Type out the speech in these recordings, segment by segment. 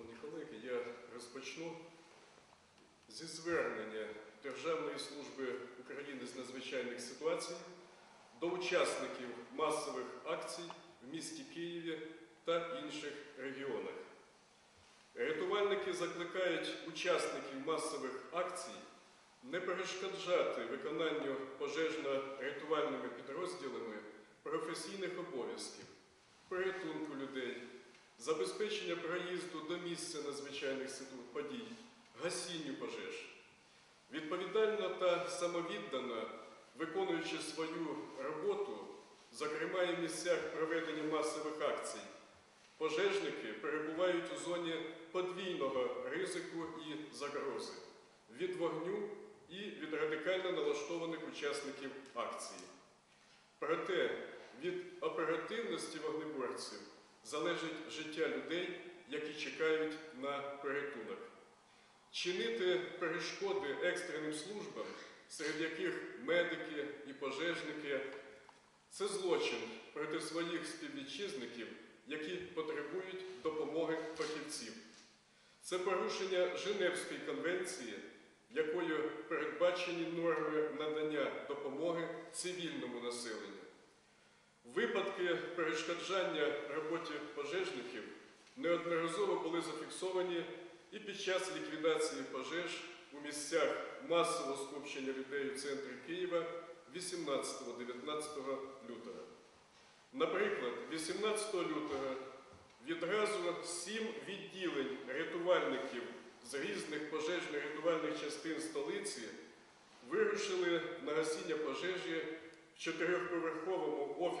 Шановні колеги, я розпочну зі звернення Державної служби України з надзвичайних ситуацій до учасників масових акцій в місті Києві та інших регіонах. Рятувальники закликають учасників масових акцій не перешкоджати виконанню пожежно-рятувальними підрозділами професійних обов'язків, порятунку людей, забезпечення проїзду до місця надзвичайних подій, гасінню пожеж. Відповідально та самовіддано виконуючи свою роботу, зокрема і в місцях проведення масових акцій, пожежники перебувають у зоні подвійного ризику і загрози від вогню і від радикально налаштованих учасників акції. Проте від оперативності вогнеборців залежить життя людей, які чекають на порятунок. Чинити перешкоди екстреним службам, серед яких медики і пожежники, це злочин проти своїх співвітчизників, які потребують допомоги фахівців. Це порушення Женевської конвенції, якою передбачені норми надання допомоги цивільному населенню. Перешкоджання роботі пожежників неодноразово були зафіксовані і під час ліквідації пожеж у місцях масового скупчення людей у центрі Києва 18-19 лютого. Наприклад, 18 лютого відразу сім відділень рятувальників з різних пожежно-рятувальних частин столиці вирушили на гасіння пожежі в чотирьохповерховому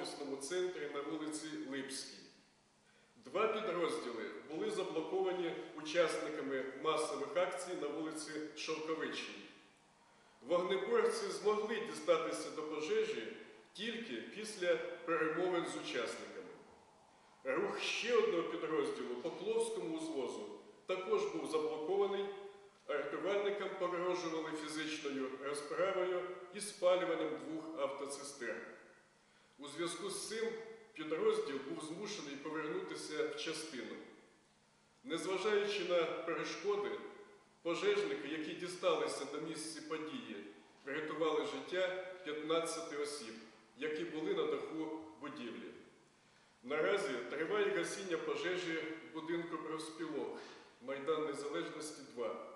офісному центрі на вулиці Липській. Два підрозділи були заблоковані учасниками масових акцій на вулиці Шовковичній. Вогнеборці змогли дістатися до пожежі тільки після перемовин з учасниками. Рух ще одного підрозділу по зв'язку з цим підрозділ був змушений повернутися в частину. Незважаючи на перешкоди, пожежники, які дісталися до місця події, врятували життя 15 осіб, які були на даху будівлі. Наразі триває гасіння пожежі в будинку профспілок Майдан Незалежності 2,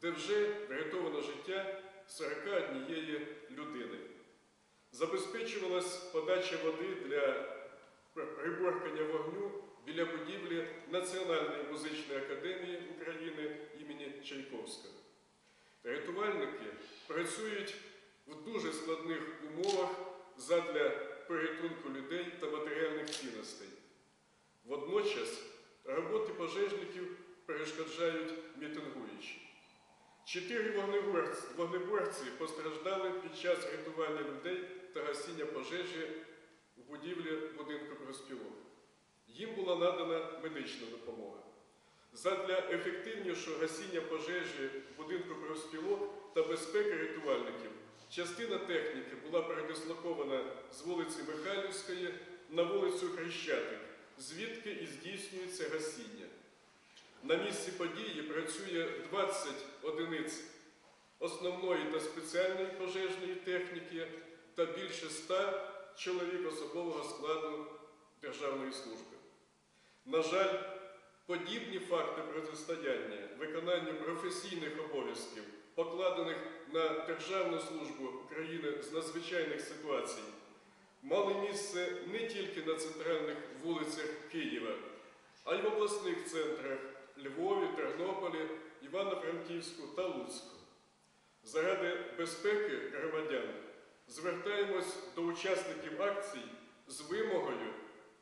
де вже врятовано життя 41 людини. Забезпечувалась подача води для приборкання вогню біля будівлі Національної музичної академії України імені Чайковського. Рятувальники працюють в дуже складних умовах задля порятунку людей та матеріальних цінностей. Водночас роботи пожежників перешкоджають мітингуючі. Чотири вогнеборці, постраждали під час рятування людей та гасіння пожежі в будівлі будинку проспілок. Їм була надана медична допомога. Задля ефективнішого гасіння пожежі в будинку профспілок та безпеки рятувальників частина техніки була передислокована з вулиці Михайлівської на вулицю Хрещатик, звідки і здійснюється гасіння. На місці події працює 20 одиниць основної та спеціальної пожежної техніки та більше 100 чоловік особового складу Державної служби. На жаль, подібні факти протистояння виконанню професійних обов'язків, покладених на Державну службу України з надзвичайних ситуацій, мали місце не тільки на центральних вулицях Києва, а й в обласних центрах Львові, Тернополі, Івано-Франківську та Луцьку. Заради безпеки громадян звертаємось до учасників акцій з вимогою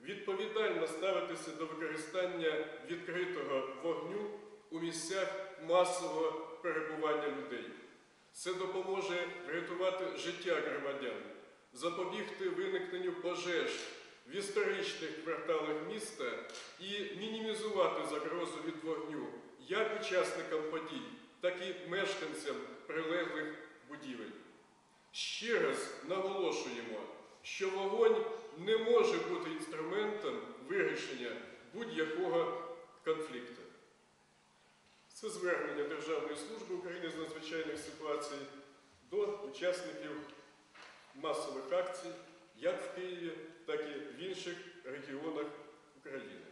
відповідально ставитися до використання відкритого вогню у місцях масового перебування людей. Це допоможе врятувати життя громадян, запобігти виникненню пожеж в історичних кварталах міста і мінімізувати загрозу від вогню як учасникам подій, так і мешканцям прилеглих будівель. Ще раз наголошуємо, що вогонь не може бути інструментом вирішення будь-якого конфлікту. Це звернення Державної служби України з надзвичайних ситуацій до учасників масових акцій як в Києві, так і в інших регіонах України.